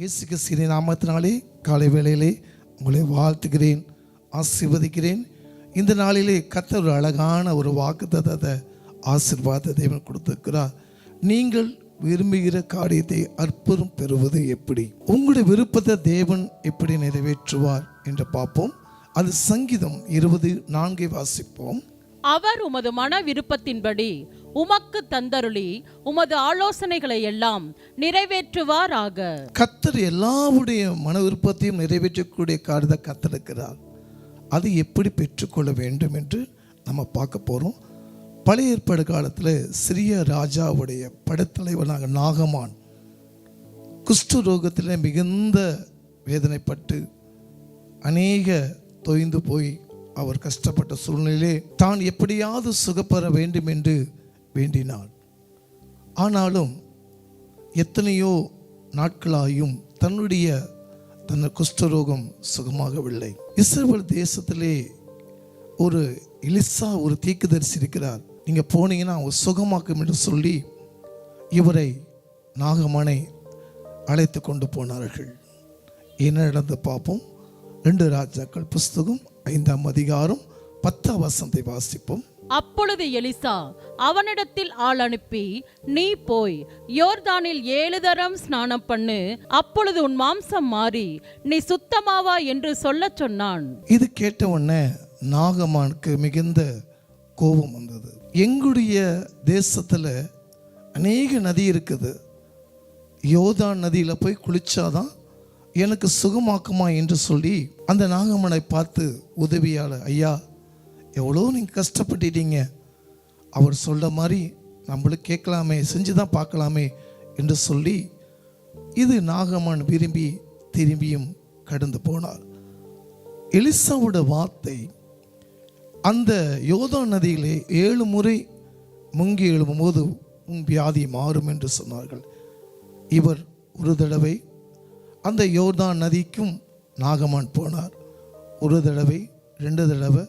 இயேசு கிறிஸ்துவின் நாமத்தினாலே காலை வேளையிலே உங்களை வாழ்த்துகிறேன் ஆசிர்வதிக்கிறேன். இந்த நாளிலே கர்த்தர் ஒரு அழகான ஒரு வாக்குத்தத்தத்தை ஆசீர்வாத தேவன் கொடுத்திருக்கிறார். நீங்கள் விரும்புகிற காரியத்தை அற்புதம் பெறுவது எப்படி? உங்களுடைய விருப்பத்தை தேவன் எப்படி நிறைவேற்றுவார் என்று பார்ப்போம். அது சங்கீதம் இருபது நான்கை வாசிப்போம். அவர் உமது மன விருப்பத்தின்படி உமக்கு தந்தருளி உமது ஆலோசனைகளை எல்லாம் நிறைவேற்றுவாராக. கத்தர் எல்லாவுடைய மன விருப்பத்தையும் நிறைவேற்றக்கூடிய காரியத்தை கத்தெடுக்கிறார் அது எப்படி பெற்றுக்கொள்ள வேண்டும் என்று நம்ம பார்க்க போகிறோம் பழைய ஏற்பாடு காலத்தில் சிறிய ராஜாவுடைய படைத்தலைவனாக நாகமான் குஷ்டு ரோகத்தில் மிகுந்த வேதனைப்பட்டு அநேக தொய்ந்து போய் அவர் கஷ்டப்பட்ட சூழ்நிலையிலே தான் எப்படியாவது சுகப்பெற வேண்டும் என்று வேண்டினார் ஆனாலும் எத்தனையோ நாட்களாயும் தன்னுடைய தன் குஷ்டரோகம் சுகமாகவில்லை. இஸ்ரேல் தேசத்திலே ஒரு எலிசா ஒரு தீக்குதரிசி இருக்கிறார். நீங்கள் போனீங்கன்னா அவர் சுகமாக்கும் என்று சொல்லி இவரை நாகமனை அழைத்து கொண்டு போனார்கள். என்ன நடந்து பார்ப்போம். ரெண்டு ராஜாக்கள் புஸ்தகம் ஐந்தாம் அதிகாரம் பத்தாம் வசனத்தை வாசிப்போம். அப்பொழுது எலிசா அவனிடத்தில் ஆள் அனுப்பி நீ போய் யோர்தானில் ஏழு தரம் ஸ்நானம் பண்ணு. அப்பொழுது உன் மாம்சம் மாறி நீ சுத்தமாவா? என்று சொல்லச் சொன்னான். இது கேட்ட உடனே நாகமானுக்கு மிகுந்த கோபம் வந்தது. எங்களுடைய தேசத்தில் அநேக நதி இருக்குது. யோதான் நதியில் போய் குளிச்சாதான் எனக்கு சுகமாக்குமா என்று சொல்லி அந்த நாகம்மனை பார்த்து உதவியால் ஐயா எவ்வளோ நீங்கள் கஷ்டப்பட்டுட்டீங்க. அவர் சொல்கிற மாதிரி நம்மளுக்கு கேட்கலாமே செஞ்சு தான் பார்க்கலாமே என்று சொல்லி இது நாகமன் விரும்பி திரும்பியும் கடந்து போனார். எலிசாவோட வார்த்தை அந்த யோதா நதியிலே ஏழு முறை முங்கி எழும்பும்போது உன் வியாதி மாறும் என்று சொன்னார்கள். இவர் ஒரு தடவை அந்த யோர்தான் நதிக்கும் நாகமான் போனார். ஒரு தடவை ரெண்டு தடவை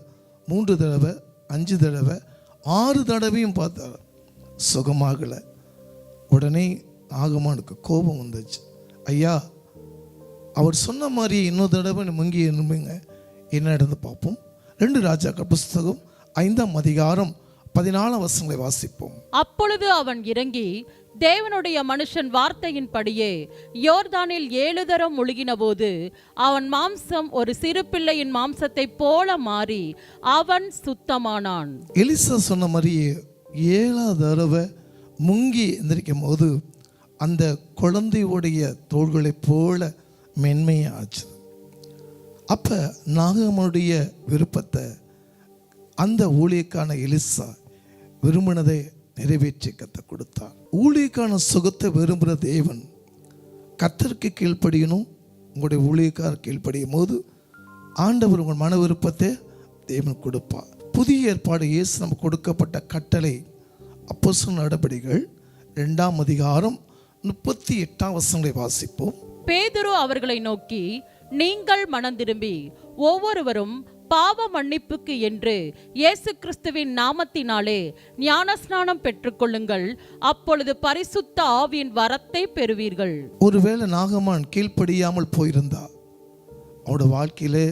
மூன்று தடவை அஞ்சு தடவை ஆறு தடவையும் பார்த்தார். சுகமாகலை. உடனே நாகமானுக்கு கோபம் வந்துச்சு. ஐயா அவர் சொன்ன மாதிரி இன்னொரு தடவை முங்கி இருந்துங்க என்ன நடந்து பார்ப்போம்? ரெண்டு ராஜாக்கள் புஸ்தகம் ஐந்தாம் அதிகாரம் பதினாலாம் வசங்களை வாசிப்போம். அப்பொழுது அவன் இறங்கி தேவனுடைய மனுஷன் வார்த்தையின்படியே யோர்தானில் ஏழு தரம் முழுகினபோது அவன் மாம்சம் ஒரு சிறு பிள்ளையின் மாம்சத்தைப் போல மாறி அவன் சுத்தமானான். எலிசா சொன்ன மாதிரியே ஏழாவது தடவை முங்கி எந்திரிக்கும் போது அந்த குழந்தையுடைய தோள்களைப் போல மென்மையாச்சு அப்போ நாகமனுடைய விருப்பத்தை அந்த ஊழியக்கான எலிசா விரும்பினதை நிறைவேற்றி கத்த கொடுத்தார். ஊழியக்கான சுகத்தை விரும்புகிற தேவன் கத்தருக்கு கீழ்ப்படியணும் உங்களுடைய ஊழியக்கார் கீழ்ப்படியும் போது ஆண்டவர் உங்கள் மன விருப்பத்தை தேவன் கொடுப்பார். புதிய ஏற்பாடு இயேசு நமக்கு கொடுக்கப்பட்ட கட்டளை அப்போஸ்தலர் நடபடிகள் ரெண்டாம் அதிகாரம் முப்பத்தி எட்டாம் வசனங்களை வாசிப்போம். பேதுரு அவர்களை நோக்கி நீங்கள் மனம் திரும்பி ஒவ்வொருவரும் பாவ மன்னிப்புக்கு என்று இயேசு கிறிஸ்துவின் நாமத்தினாலே ஞானஸ்நானம் பெற்றுக்கொள்ளுங்கள். அப்பொழுது பரிசுத்த ஆவியின் வரத்தை பெறுவீர்கள். ஒருவேளை நாகமான் கீழ்ப்படியாமல் போயிருந்தா அவனோட வாழ்க்கையிலே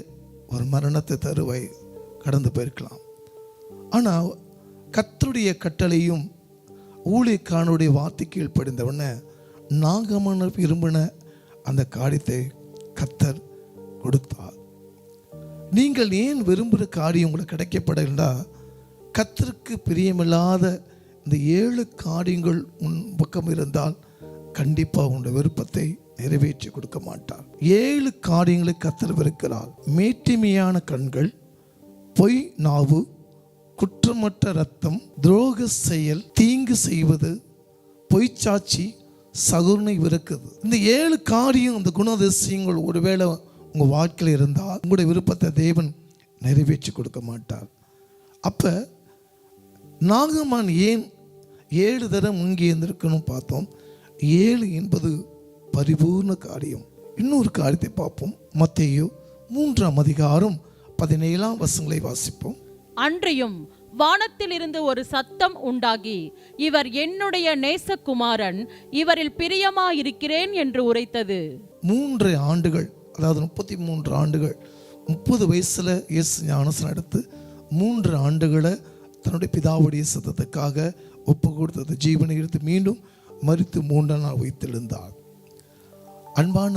ஒரு மரணத்தை தருவை கடந்து போயிருக்கலாம். ஆனால் கத்தருடைய கட்டளையும் ஊழியக்கானுடைய வார்த்தை கீழ்ப்படிந்தவன நாகமான விரும்பின அந்த காரியத்தை கத்தர் கொடுத்தார். நீங்கள் ஏன் விரும்புகிற காரியம் உங்களுக்கு கிடைக்கப்படலா கத்தருக்கு பிரியமில்லாத இந்த ஏழு காரியங்கள் உன் பக்கம் இருந்தால் கண்டிப்பாக உங்களுடைய விருப்பத்தை நிறைவேற்றி கொடுக்க மாட்டார். ஏழு காரியங்களை கத்தர் வெறுக்கிறார். மேட்டிமையான கண்கள் பொய் நாவு குற்றமற்ற ரத்தம் துரோக செயல் தீங்கு செய்வது பொய்ச்சாட்சி சகுனை விறக்குது. இந்த ஏழு காரியம் இந்த குணாதிசயங்கள் ஒருவேளை உங்கள் வாழ்க்கையில் இருந்தால் உங்களுடைய விருப்பத்தை தேவன் நிறைவேற்றி கொடுக்க மாட்டார். அப்போ நாகமான் ஏன் ஏழு தரம் முங்கி இருந்திருக்கணும் பார்த்தோம். ஏழு என்பது பரிபூர்ண காரியம். இன்னொரு காரியத்தை பார்ப்போம். மத்தேயு மூன்றாம் அதிகாரம் பதினேழாம் வசங்களை வாசிப்போம். அன்றியும் வானத்திலிருந்து ஒரு சத்தம் உண்டாகி இவர் என்னுடைய நேசகுமாரன் இவரில் பிரியமாயிருக்கிறேன் என்று உரைத்தது. மூன்று ஆண்டுகள் அதாவது முப்பத்தி மூன்று ஆண்டுகள் முப்பது வயசில் இயேசு ஞானசனம் எடுத்து மூன்று ஆண்டுகளை தன்னுடைய பிதாவுடைய சத்தத்துக்காக ஒப்பு கொடுத்தது ஜீவனை எடுத்து மீண்டும் மறித்து மூன்று நாள் வைத்திருந்தார் அன்பான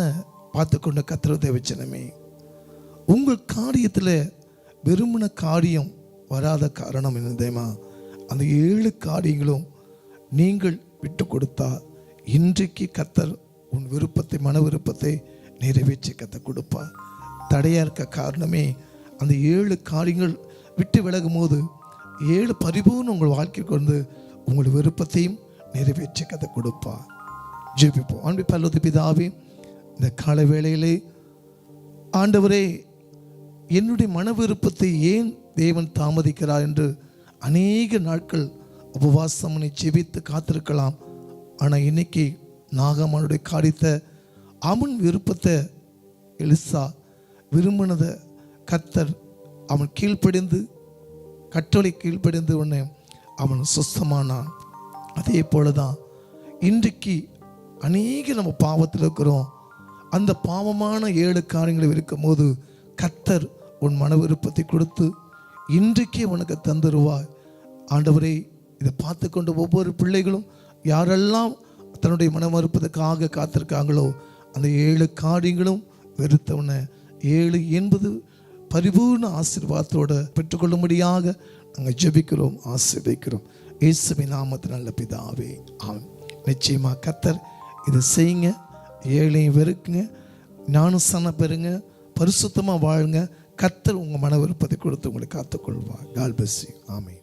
பார்த்து கொண்ட கத்திர தேவச்சனமே உங்கள் காரியத்தில் விரும்பின காரியம் வராத காரணம் என்னதேமா அந்த ஏழு காரியங்களும் நீங்கள் விட்டு கொடுத்தா இன்றைக்கு கத்தர் உன் விருப்பத்தை மன விருப்பத்தை நிறைவேற்றி கத்த கொடுப்பார் தடையாக இருக்க காரணமே அந்த ஏழு காரியங்கள் விட்டு விலகும் போது ஏழு பரிபூர்ணம் உங்கள் வாழ்க்கைக்கு வந்து உங்கள் விருப்பத்தையும் நிறைவேற்றி கதை கொடுப்பார் ஜெபிப்போம். அன்பு பல்லது பிதாவே இந்த கால வேளையிலே ஆண்டவரே என்னுடைய மன விருப்பத்தை ஏன் தேவன் தாமதிக்கிறார் என்று அநேக நாட்கள் உபவாசம் பண்ணி காத்திருக்கலாம். ஆனால் இன்னைக்கு நாகமானுடைய காரியத்தை அவன் விருப்பத்தை எலிசா விரும்பினதை கத்தர் அவன் கீழ்ப்படிந்து கட்டளை கீழ்ப்படிந்து உடனே அவன் சுஸ்தமானான். அதே போல தான் இன்றைக்கு அநேக நம்ம பாவத்தில் இருக்கிறோம். அந்த பாவமான ஏழு காரியங்களை இருக்கும்போது கத்தர் உன் மன விருப்பத்தை கொடுத்து இன்றைக்கே உனக்கு தந்துருவாய் ஆண்டவரே இதை பார்த்து கொண்டு ஒவ்வொரு பிள்ளைகளும் யாரெல்லாம் தன்னுடைய மன மறுப்பதற்காக காத்திருக்காங்களோ அந்த ஏழு காரியங்களும் வெறுத்தவன ஏழு என்பது பரிபூர்ண ஆசீர்வாதத்தோடு பெற்றுக்கொள்ளும்படியாக நாங்கள் ஜெபிக்கிறோம் ஆசீர்வதிக்கிறோம். இயேசுவின் நாமத்தில் நல்ல பிதாவே ஆம் நிச்சயமாக கத்தர் இதை செய்யுங்க ஏழையும் வெறுக்குங்க ஞானஸ்தானம் பெறுங்க பரிசுத்தமாக வாழுங்க. கத்தர் உங்கள் மன விருப்பத்தை கொடுத்து உங்களை காத்துக்கொள்வார். கால்பசி ஆமை